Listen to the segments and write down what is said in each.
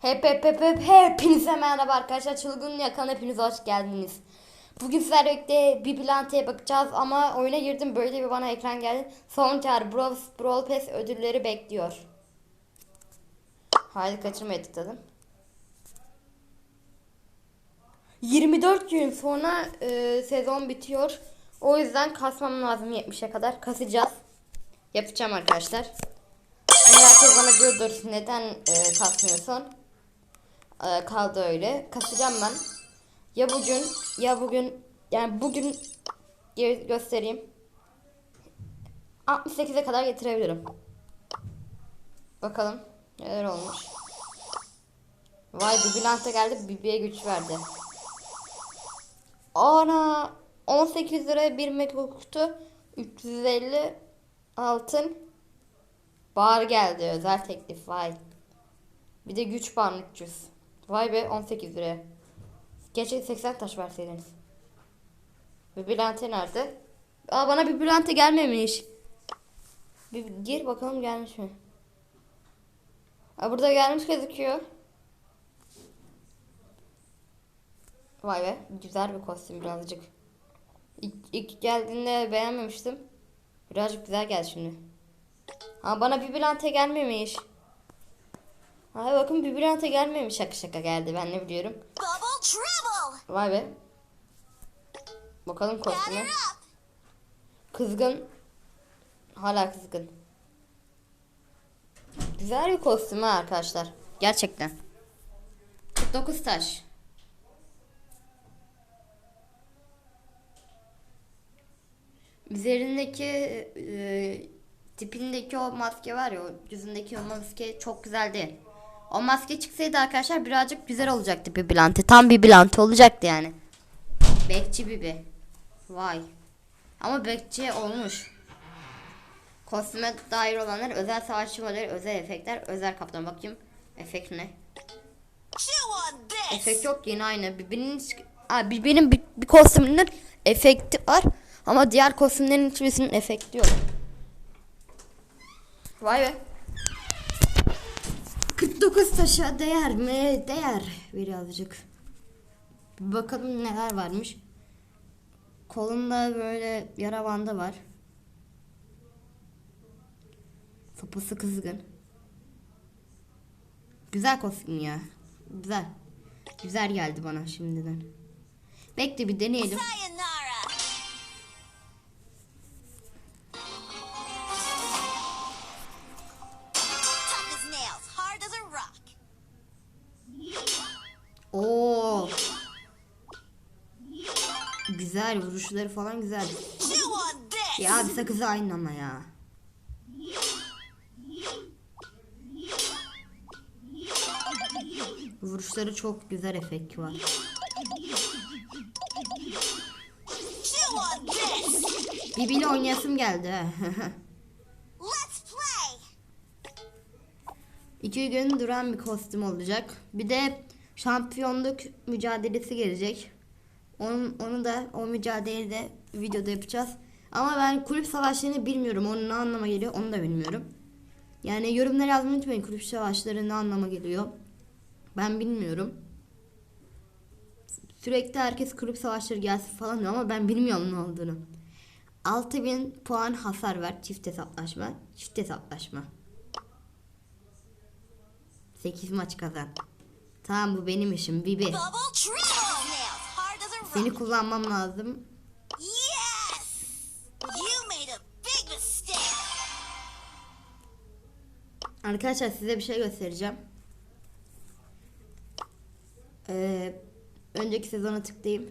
Hep hep hep hep hepinize merhaba arkadaşlar. Çılgın Yakan hepiniz hoş geldiniz. Bugün sizlerle bir plantaya bakacağız ama oyuna girdim böyle bir bana ekran geldi. Son çağrı Brawl, Brawl Pass ödülleri bekliyor. Haydi kaçırmaya tıkladım. 24 gün sonra e, sezon bitiyor. O yüzden kasmam lazım 70'e kadar. Kasacağız. Yapacağım arkadaşlar. Herkes bana diyordur neden e, kasmıyorsun? E, kaldı öyle. Kasacağım ben. Ya bugün ya bugün yani bugün gö- göstereyim. 68'e kadar getirebilirim. Bakalım neler olmuş. Vay bir Bülent'e geldi Bibi'ye güç verdi. Ana 18 liraya bir mega kutu 350 altın bar geldi özel teklif vay. Bir de güç bar 300. Vay be 18 liraya. Keşke 80 taş verseydiniz. Bir Bülent'e nerede? Aa bana bir Bülent'e gelmemiş. Bir gir bakalım gelmiş mi? Aa burada gelmiş gözüküyor. Vay be güzel bir kostüm birazcık. İlk, ilk geldiğinde beğenmemiştim. Birazcık güzel geldi şimdi. Ha bana bir Bülent'e gelmemiş. Ha bakın bir Bülent'e gelmemiş şaka şaka geldi ben ne biliyorum. Vay be. Bakalım kostüme. Kızgın. Hala kızgın. Güzel bir kostüm ha arkadaşlar. Gerçekten. 49 taş. Üzerindeki e, tipindeki o maske var ya o yüzündeki o maske çok güzeldi. O maske çıksaydı arkadaşlar birazcık güzel olacaktı bir bilante. Tam bir bilante olacaktı yani. Bekçi Bibi. Vay. Ama bekçi olmuş. Kostüme dair olanlar özel savaşçı modeli, özel efektler, özel kaptan. Bakayım efekt ne? Efekt yok yine aynı. Birbirinin Aa, birbirinin bir, bir kostümünün efekti var ama diğer kostümlerin hiçbirisinin efekti yok. Vay be. 49 taşa değer mi? Değer birazcık. Bir bakalım neler varmış. Kolunda böyle yara bandı var. Sopası kızgın. Güzel kostüm ya. Güzel. Güzel geldi bana şimdiden. Bekle bir deneyelim. Güzel vuruşları falan güzel. Ya bir sakızı aynı ama ya. Vuruşları çok güzel efekt var. Bibi'yle oynayasım geldi. İki gün duran bir kostüm olacak. Bir de şampiyonluk mücadelesi gelecek. Onun, onu da o mücadeleyi de videoda yapacağız. Ama ben kulüp savaşlarını bilmiyorum. Onun ne anlama geliyor onu da bilmiyorum. Yani yorumlara yazmayı unutmayın. Kulüp savaşları ne anlama geliyor. Ben bilmiyorum. Sürekli herkes kulüp savaşları gelsin falan diyor ama ben bilmiyorum ne olduğunu. 6000 puan hasar ver. Çift hesaplaşma. Çift hesaplaşma. 8 maç kazan. Tamam bu benim işim Bibi. Seni kullanmam lazım. Yes! You made a big mistake! Arkadaşlar size bir şey göstereceğim. Ee, önceki sezona tıklayayım.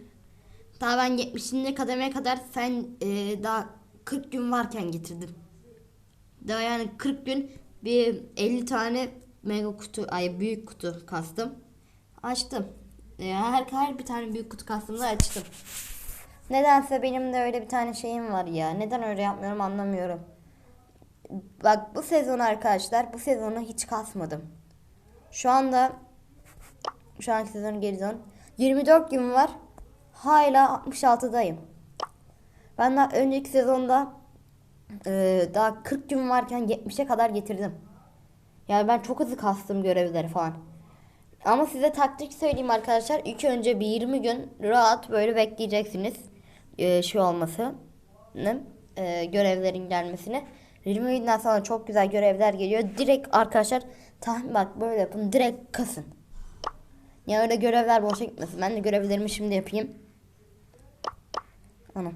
Daha ben 70. kademeye kadar sen e, daha 40 gün varken getirdim. Daha yani 40 gün bir 50 tane mega kutu ay büyük kutu kastım. Açtım. Ee, her her bir tane büyük kutu kastım da açtım. Nedense benim de öyle bir tane şeyim var ya. Neden öyle yapmıyorum anlamıyorum. Bak bu sezon arkadaşlar bu sezonu hiç kasmadım. Şu anda şu anki sezonu geri dön. 24 gün var. Hala 66'dayım. Ben daha önceki sezonda e, daha 40 gün varken 70'e kadar getirdim. Yani ben çok hızlı kastım görevleri falan. Ama size taktik söyleyeyim arkadaşlar. İlk önce bir 20 gün rahat böyle bekleyeceksiniz. Ee, şey olması. Ee, görevlerin gelmesini. 20 günden sonra çok güzel görevler geliyor. Direkt arkadaşlar tahmin bak böyle yapın. Direkt kasın. Ya öyle görevler boşa gitmesin. Ben de görevlerimi şimdi yapayım. Anam.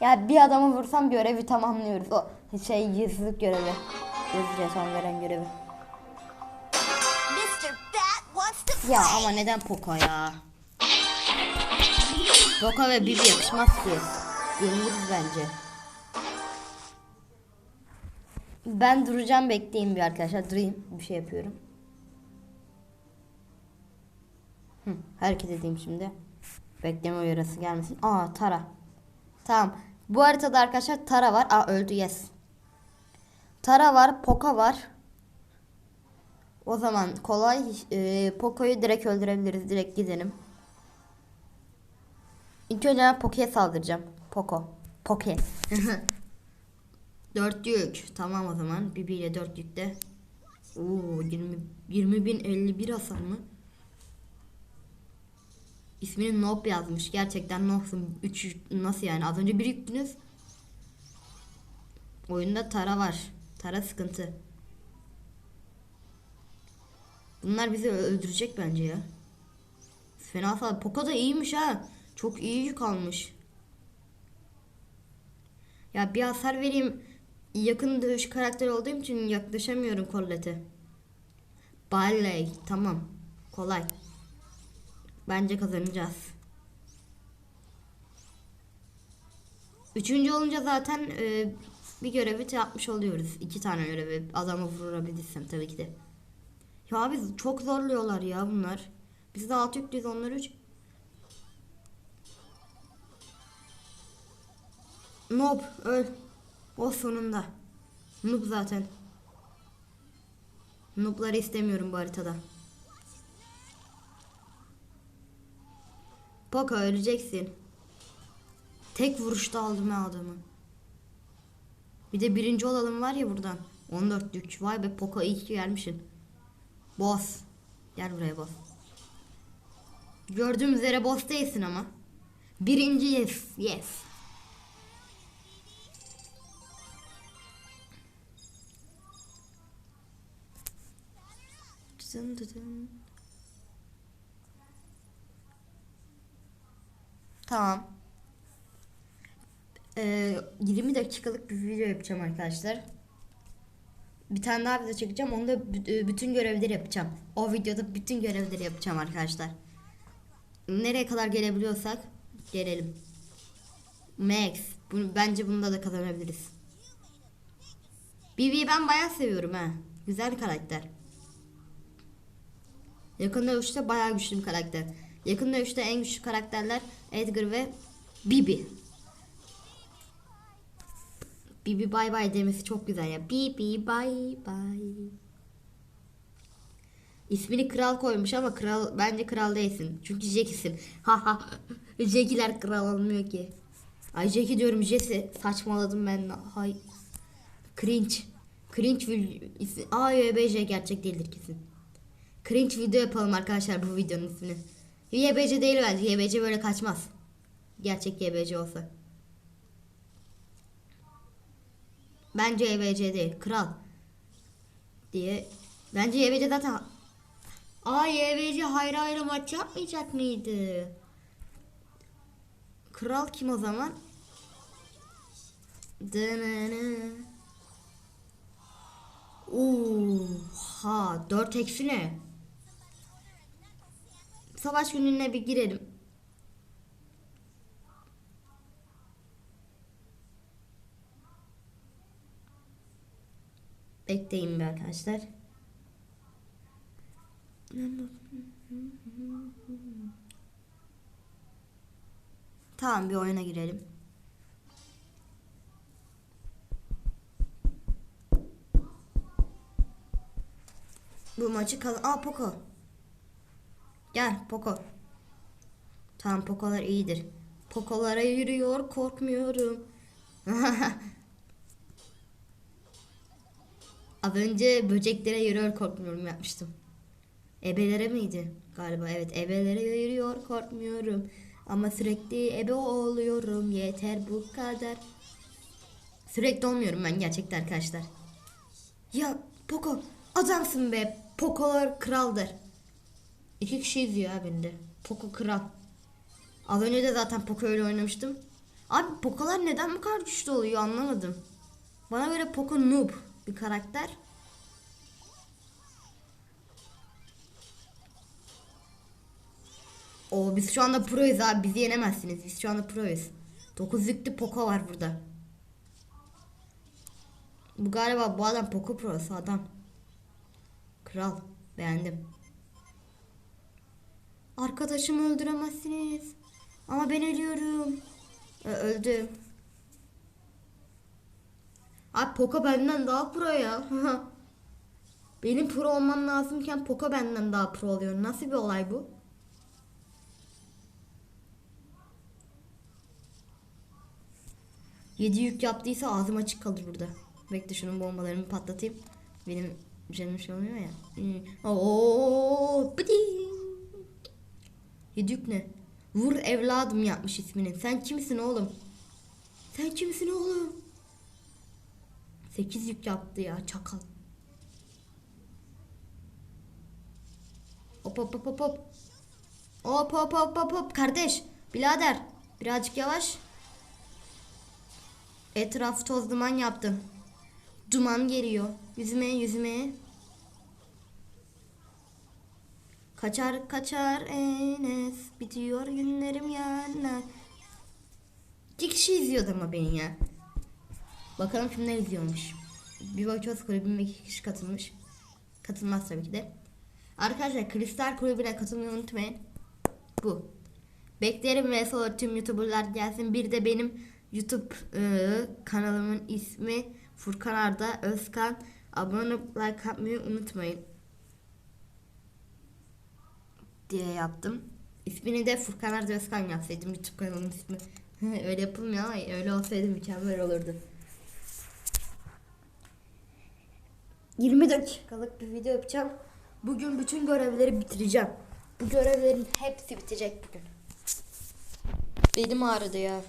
Ya bir adamı vursam görevi tamamlıyoruz. O şey yazılık görevi. Yazıcıya son veren görevi. Ya ama neden Poco ya? Poco ve Bibi yakışmaz ki. Yeniliriz bence. Ben duracağım bekleyeyim bir arkadaşlar. Durayım. Bir şey yapıyorum. Hı, hareket edeyim şimdi. Bekleme uyarısı gelmesin. Aa Tara. Tamam. Bu haritada arkadaşlar Tara var. Aa öldü yes. Tara var. Poco var. O zaman kolay. E, Poco'yu direkt öldürebiliriz. Direkt gidelim. İlk önce ben Poco'ya saldıracağım. Poco. Poke. Dörtlük. Tamam o zaman. Bibi ile dörtlükte. Oo 20 20 bin 51 hasar mı? İsmini Nob yazmış. Gerçekten Nob'sun. 3 nasıl yani? Az önce bir yüktünüz. Oyunda Tara var. Tara sıkıntı. Bunlar bizi öldürecek bence ya. Fena sağ. Poco da iyiymiş ha. Çok iyi yük almış. Ya bir hasar vereyim. Yakın dövüş karakteri olduğum için yaklaşamıyorum Colette'e. Barley. Tamam. Kolay. Bence kazanacağız. Üçüncü olunca zaten e, bir görevi yapmış oluyoruz. İki tane görevi. Adamı vurabilirsem tabii ki de. Ya abi çok zorluyorlar ya bunlar. Biz de altı yüklüyüz onlar üç. Noob öl. O sonunda. Noob zaten. Noob'ları istemiyorum bu haritada. Poco öleceksin. Tek vuruşta aldım ya adamı. Bir de birinci olalım var ya buradan. 14'lük. Vay be Poco iyi ki gelmişsin. Boss. Gel buraya boss. Gördüğüm üzere boss değilsin ama. Birinci yes. Yes. Dın dın. Tamam. Ee, 20 dakikalık bir video yapacağım arkadaşlar. Bir tane daha video çekeceğim. Onda e, bütün görevleri yapacağım. O videoda bütün görevleri yapacağım arkadaşlar. Nereye kadar gelebiliyorsak gelelim. Max. Bunu, bence bunda da kazanabiliriz. Bibi'yi ben bayağı seviyorum ha. Güzel karakter. Yakın dövüşte bayağı güçlü bir karakter. Yakın dövüşte en güçlü karakterler Edgar ve Bibi. Bibi bay bay demesi çok güzel ya. Bibi bay bay. İsmini kral koymuş ama kral bence kral değilsin. Çünkü Jackie'sin. Ha ha. Jackie'ler kral olmuyor ki. Ay Jackie diyorum Jesse. Saçmaladım ben. Hay. Cringe. Cringe. Aa YBJ gerçek değildir kesin. Cringe video yapalım arkadaşlar bu videonun ismini. YBC değil bence. YBC böyle kaçmaz. Gerçek YBC olsa. Bence YBC değil. Kral. Diye. Bence YBC zaten... Aa YBC hayra hayra maç yapmayacak mıydı? Kral kim o zaman? Dınını. Oha 4 eksi ne? Savaş gününe bir girelim. Bekleyin bir arkadaşlar. Tamam bir oyuna girelim. Bu maçı kazan... Aa Poco. Gel Poco. Tamam Poco'lar iyidir. Poco'lara yürüyor korkmuyorum. Az önce böceklere yürüyor korkmuyorum yapmıştım. Ebelere miydi? Galiba evet. Ebelere yürüyor korkmuyorum. Ama sürekli ebe oluyorum. Yeter bu kadar. Sürekli olmuyorum ben gerçekten arkadaşlar. Ya Poco adamsın be. Poco'lar kraldır. İki kişi izliyor ha beni de. Poco kral. Az önce de zaten Poco öyle oynamıştım. Abi Poco'lar neden bu kadar güçlü oluyor anlamadım. Bana göre Poco noob bir karakter. O biz şu anda proyuz abi bizi yenemezsiniz. Biz şu anda proyuz. 9 yüklü Poco var burada. Bu galiba bu adam Poco prosu adam. Kral. Beğendim. Arkadaşımı öldüremezsiniz. Ama ben ölüyorum. Ö- öldüm. Abi Poco benden daha pro ya. Benim pro olmam lazımken Poco benden daha pro oluyor. Nasıl bir olay bu? Yedi yük yaptıysa ağzım açık kalır burada. Bekle şunun bombalarını patlatayım. Benim canım şey oluyor ya. Hmm. Oo, bıding. Yedi yük ne? Vur evladım yapmış ismini. Sen kimsin oğlum? Sen kimsin oğlum? Sekiz yük yaptı ya çakal. Hop hop hop hop hop. Hop hop hop hop hop kardeş. Birader birazcık yavaş. Etraf toz duman yaptım. Duman geliyor. Yüzüme yüzüme. Kaçar kaçar Enes. Bitiyor günlerim yana. İki kişi izliyordu ama beni ya. Bakalım kimler izliyormuş. Bir bakıyoruz kulübüme iki kişi katılmış. Katılmaz tabii ki de. Arkadaşlar Kristal kulübüne katılmayı unutmayın. Bu. Beklerim ve sonra tüm YouTuber'lar gelsin. Bir de benim YouTube e, kanalımın ismi Furkan Arda Özkan. Abone olup like atmayı unutmayın. Diye yaptım. İsmini de Furkan Arda Özkan yapsaydım YouTube kanalımın ismi. öyle yapılmıyor ama öyle olsaydı mükemmel olurdu. 20 dakikalık bir video yapacağım. Bugün bütün görevleri bitireceğim. Bu görevlerin hepsi bitecek bugün. Belim ağrıdı ya.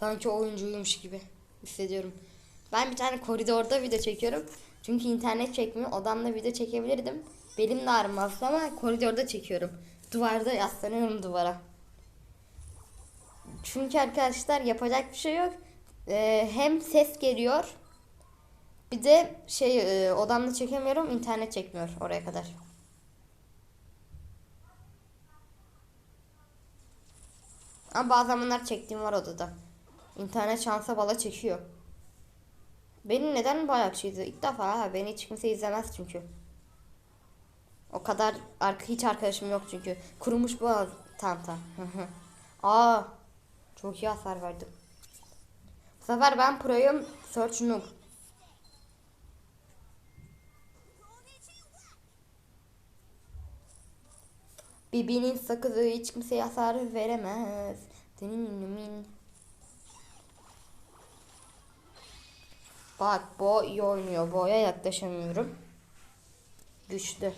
Sanki oyuncuymuş gibi hissediyorum. Ben bir tane koridorda video çekiyorum. Çünkü internet çekmiyor. Odamda video çekebilirdim. Belim de ağrımazdı ama koridorda çekiyorum. Duvarda yaslanıyorum duvara. Çünkü arkadaşlar yapacak bir şey yok. Ee, hem ses geliyor. Bir de şey e, odamda çekemiyorum. internet çekmiyor oraya kadar. Ama bazı zamanlar çektiğim var odada. İnternet şansa bala çekiyor. Beni neden bayakçı izliyor? İlk defa ha. Beni hiç kimse izlemez çünkü. O kadar arka, hiç arkadaşım yok çünkü. Kurumuş bu tanta. Aa, çok iyi hasar verdim. Bu sefer ben proyum. Search noob. Bibi'nin sakızı hiç kimseye hasar veremez. Bak Bo iyi oynuyor. Bo'ya yaklaşamıyorum. Güçlü.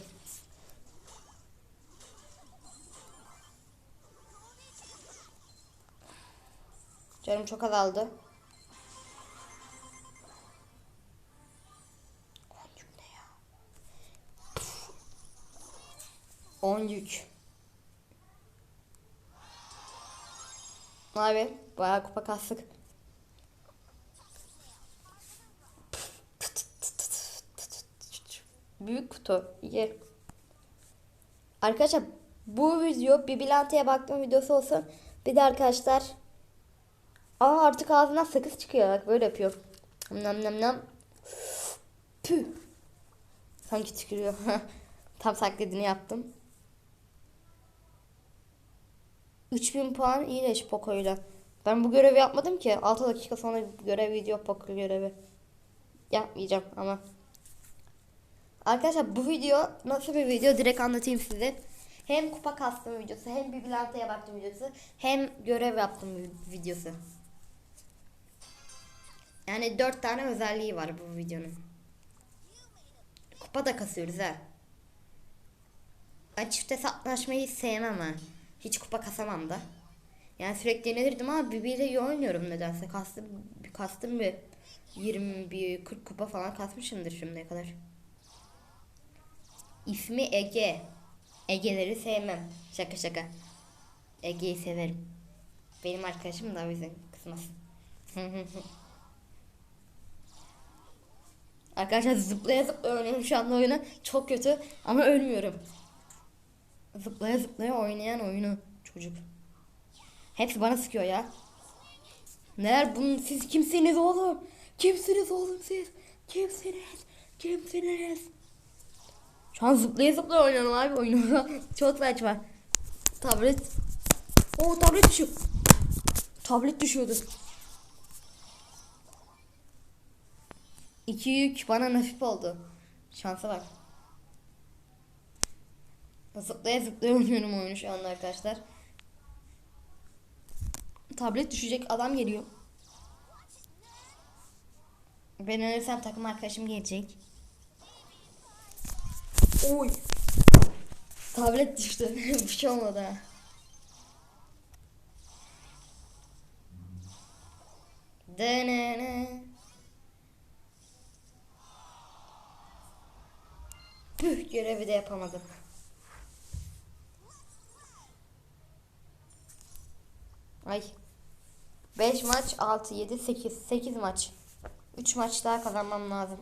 Canım çok azaldı. On yük ya? On. Abi bayağı kupa kastık. Büyük kutu. Ye. Arkadaşlar bu video bir bilantiye baktığım videosu olsun. Bir de arkadaşlar Aa artık ağzından sakız çıkıyor. Bak böyle yapıyor. Nam nam nam. Püh. Sanki tükürüyor. Tam taklidini yaptım. 3000 puan iyileş Poco'yla. Ben bu görevi yapmadım ki. 6 dakika sonra görev video Poco görevi. Yapmayacağım ama. Arkadaşlar bu video nasıl bir video direkt anlatayım size. Hem kupa kastım videosu, hem bilantoya baktım videosu, hem görev yaptım videosu. Yani dört tane özelliği var bu videonun. Kupa da kasıyoruz ha. Ben çift sevmem ha. Hiç kupa kasamam da. Yani sürekli yenilirdim ama birbiriyle iyi oynuyorum nedense. Kastım, kastım bir 20, bir 40 kupa falan kasmışımdır şimdiye kadar. İsmi Ege. Ege'leri sevmem. Şaka şaka. Ege'yi severim. Benim arkadaşım da o yüzden kızmasın. Arkadaşlar zıplaya zıplaya oynuyorum şu anda oyunu. Çok kötü ama ölmüyorum. Zıplaya zıplaya oynayan oyunu çocuk. Hepsi bana sıkıyor ya. Neler bunun siz kimsiniz oğlum? Kimsiniz oğlum siz? Kimsiniz? Kimsiniz? Şu an zıplaya zıplaya oynuyorum abi oyunu. Çok saçma. Tablet. Oo tablet düşüyor. Tablet düşüyordu. İki yük bana nasip oldu. Şansa bak. Zıplaya zıplaya oynuyorum oyunu şu anda arkadaşlar. Tablet düşecek adam geliyor. Ben ölürsem takım arkadaşım gelecek. Oy. Tablet düştü. Bir şey olmadı ha. Denene. Püh görevi de yapamadık. Ay. 5 maç 6 7 8 8 maç. 3 maç daha kazanmam lazım.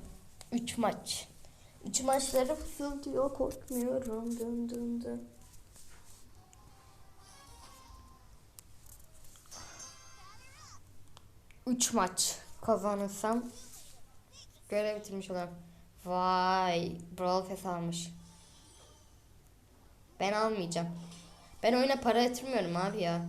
3 maç. 3 maçları fısıldıyor korkmuyorum. Dın dın dın. Üç maç kazanırsam görev bitirmiş olurum. Vay, Brawl Pass almış. Ben almayacağım. Ben oyuna para yatırmıyorum abi ya.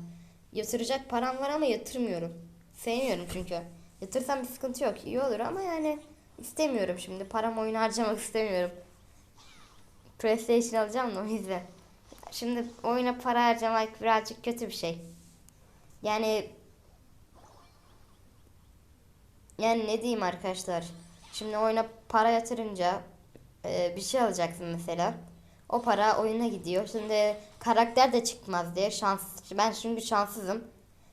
Yatıracak param var ama yatırmıyorum. Sevmiyorum çünkü. Yatırsam bir sıkıntı yok. İyi olur ama yani istemiyorum şimdi. Param oyuna harcamak istemiyorum. PlayStation alacağım da o yüzden. Şimdi oyuna para harcamak birazcık kötü bir şey. Yani yani ne diyeyim arkadaşlar? Şimdi oyuna para yatırınca e, bir şey alacaksın mesela. O para oyuna gidiyor. Şimdi karakter de çıkmaz diye şans. Ben çünkü şanssızım.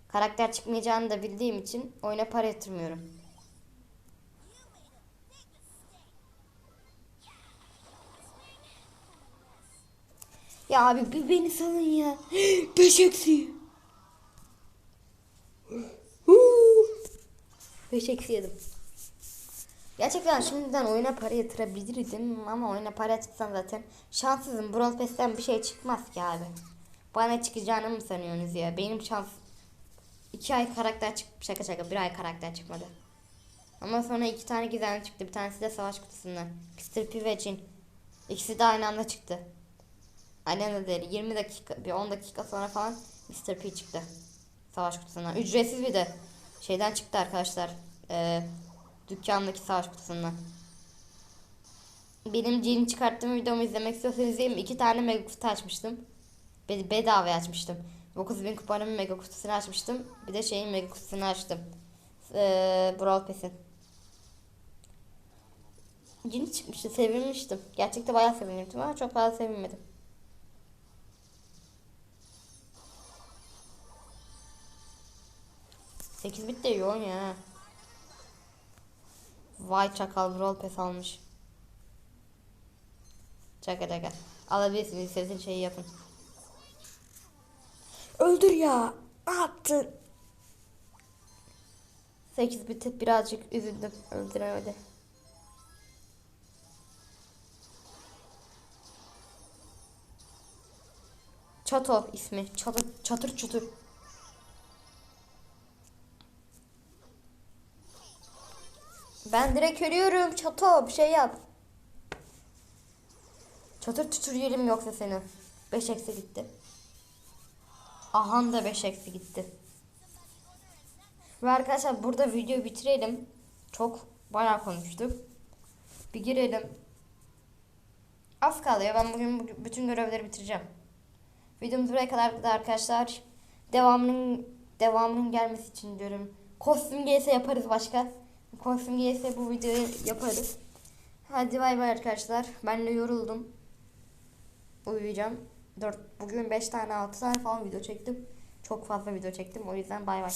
Karakter çıkmayacağını da bildiğim için oyuna para yatırmıyorum. Ya abi bir beni salın ya. Beş eksi. Beş eksi yedim. Gerçekten şimdiden oyuna para yatırabilirdim ama oyuna para yatırsam zaten şanssızım. Brawl Pass'ten bir şey çıkmaz ki abi. Bana çıkacağını mı sanıyorsunuz ya? Benim şans... iki ay karakter çık şaka şaka bir ay karakter çıkmadı. Ama sonra iki tane gizemli çıktı. Bir tanesi de savaş kutusundan. Mr. P ve Jin. İkisi de aynı anda çıktı. Aynı anda değil. 20 dakika, bir 10 dakika sonra falan Mr. P çıktı. Savaş kutusundan. Ücretsiz bir de. Şeyden çıktı arkadaşlar. Ee, dükkandaki savaş kutusundan. Benim Jin'i çıkarttığım videomu izlemek istiyorsanız izleyin. İki tane mega kutu açmıştım. Be bedava açmıştım. 9000 kupanın mega kutusunu açmıştım. Bir de şeyin mega kutusunu açtım. Ee, Brawl Pass'in. Jin çıkmıştı. Sevinmiştim. Gerçekten bayağı sevinmiştim ama çok fazla sevinmedim. Sekiz bit oynuyor ha. Vay çakal Brawl Pass almış. Çaka çaka. Alabilirsiniz istediğiniz şeyi yapın. Öldür ya. Ne yaptın? 8 bitip birazcık üzüldüm. Öldüremedi. Çato ismi. Çatır çatır çatır. Ben direkt ölüyorum. Çato bir şey yap. Çatır çutur yerim yoksa seni. 5 eksi gitti. Ahan da 5 eksi gitti. Ve arkadaşlar burada videoyu bitirelim. Çok bayağı konuştuk. Bir girelim. Az kalıyor. Ben bugün bu- bütün görevleri bitireceğim. Videomuz buraya kadar da arkadaşlar. Devamının devamının gelmesi için diyorum. Kostüm gelirse yaparız başka. Kostüm gelirse bu videoyu yaparız. Hadi bay bay arkadaşlar. Ben de yoruldum. Uyuyacağım. 4, bugün 5 tane 6 tane falan video çektim. Çok fazla video çektim. O yüzden bay bay.